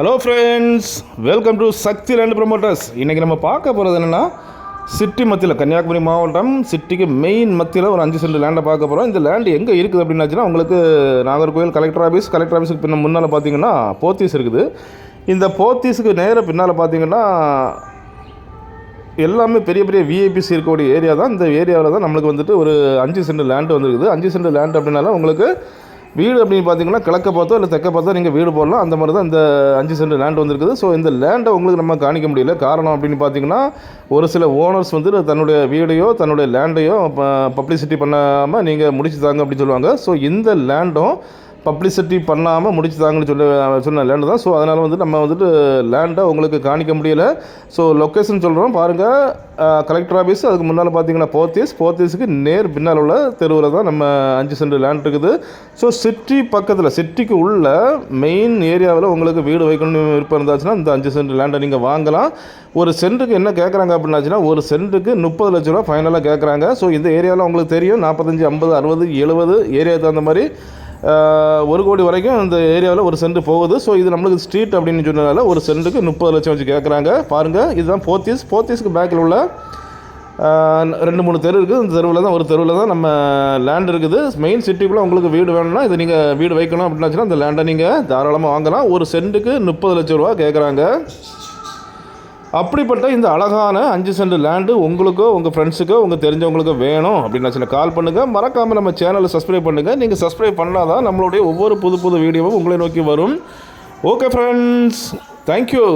Hello friends welcome to Sakthi land promoters இன்றைக்கி நம்ம பார்க்க போகிறது என்னென்னா சிட்டி மத்தியில் கன்னியாகுமரி மாவட்டம் சிட்டிக்கு மெயின் மத்தியில் ஒரு அஞ்சு சென்ட் லேண்டை பார்க்க போகிறோம் இந்த லேண்டு எங்கே இருக்குது அப்படின்னாச்சுன்னா உங்களுக்கு நாகர்கோவில் கலெக்டர் ஆஃபீஸ் கலெக்டர் ஆஃபீஸுக்கு பின்ன முன்னால் பார்த்தீங்கன்னா போத்தீஸ் இருக்குது. இந்த போத்தீஸுக்கு நேராக பின்னால் பார்த்தீங்கன்னா எல்லாமே பெரிய பெரிய விஐபிஸ் இருக்கக்கூடிய ஏரியா தான். இந்த ஏரியாவில் தான் நம்மளுக்கு வந்துட்டு ஒரு அஞ்சு சென்ட் லேண்டு வந்துருக்குது. அஞ்சு சென்ட் லேண்ட் அப்படின்னாலும் உங்களுக்கு வீடு அப்படின்னு பார்த்தீங்கன்னா கிழக்க பார்த்தோ இல்லை தெற்க பார்த்தோ நீங்கள் வீடு போடலாம். அந்த மாதிரி தான் இந்த அஞ்சு சென்ட் லேண்ட் வந்திருக்குது. ஸோ இந்த லேண்டை உங்களுக்கு நம்ம காணிக்க முடியல. காரணம் அப்படின்னு பார்த்தீங்கன்னா ஒரு சில ஓனர்ஸ் வந்து தன்னுடைய வீடையோ தன்னுடைய லேண்டையோ பப்ளிசிட்டி பண்ணாமல் நீங்கள் முடிச்சு தாங்க அப்படின்னு சொல்லுவாங்க. ஸோ இந்த லேண்டும் பப்ளிசிட்டி பண்ணாமல் முடிச்சு தாங்கன்னு சொல்லி சொன்ன லேண்டு தான். ஸோ அதனால் வந்து நம்ம வந்துட்டு லேண்டை உங்களுக்கு காணிக்க முடியல. ஸோ லொக்கேஷன் சொல்கிறோம் பாருங்கள் கலெக்டர் ஆஃபீஸ் அதுக்கு முன்னால் பார்த்தீங்கன்னா போத்தீஸ் போத்தீஸுக்கு நேர் பின்னால் உள்ள தெருவில் தான் நம்ம அஞ்சு சென்ட் லேண்ட் இருக்குது. ஸோ சிட்டி பக்கத்தில் சிட்டிக்கு உள்ள மெயின் ஏரியாவில் உங்களுக்கு வீடு வைக்கணும்னு விருப்பம் இருந்தாச்சுன்னா இந்த அஞ்சு சென்ட் லேண்டை நீங்கள் வாங்கலாம். ஒரு சென்ட்டுக்கு என்ன கேட்குறாங்க அப்படின்னாச்சுன்னா ஒரு சென்ட்டுக்கு முப்பது லட்ச ரூபா ஃபைனலாக கேட்குறாங்க ஸோ இந்த ஏரியாவில் உங்களுக்கு தெரியும் நாற்பத்தஞ்சு ஐம்பது அறுபது எழுபது ஏரியாவுக்கு தகுந்த மாதிரி ஒரு கோடி வரைக்கும் இந்த ஏரியாவில் ஒரு சென்ட் போகுது. ஸோ இது நம்மளுக்கு ஸ்ட்ரீட் அப்படின்னு சொன்னதால ஒரு சென்ட்டுக்கு முப்பது லட்சம் வச்சு கேட்குறாங்க பாருங்கள் இதுதான் போத்தீஸ். போத்தீஸ்க்கு பேக்கில் உள்ள ரெண்டு மூணு தெரு இருக்குது. இந்த தெருவில் தான் ஒரு தெருவில் தான் நம்ம லேண்ட் இருக்குது. மெயின் சிட்டிக்குள்ளே உங்களுக்கு வீடு வேணும்னா இது நீங்கள் வீடு வைக்கணும் அப்படின்னாச்சுன்னா அந்த லேண்டை நீங்கள் தாராளமாக வாங்கலாம். ஒரு சென்ட்டுக்கு முப்பது லட்ச ரூபா கேட்குறாங்க அப்படிப்பட்ட இந்த அழகான அஞ்சு சென்ட் லேண்டு உங்களுக்கோ உங்கள் ஃப்ரெண்ட்ஸுக்கோ உங்கள் தெரிஞ்சவங்களுக்கோ வேணும் அப்படின்னு கால் பண்ணுங்கள் மறக்காமல் நம்ம சேனலை சப்ஸ்கிரைப் பண்ணுங்கள் நீங்கள் சப்ஸ்கிரைப் பண்ணால் தான் நம்மளுடைய ஒவ்வொரு புது புது வீடியோவும் உங்களை நோக்கி வரும். Okay friends thank you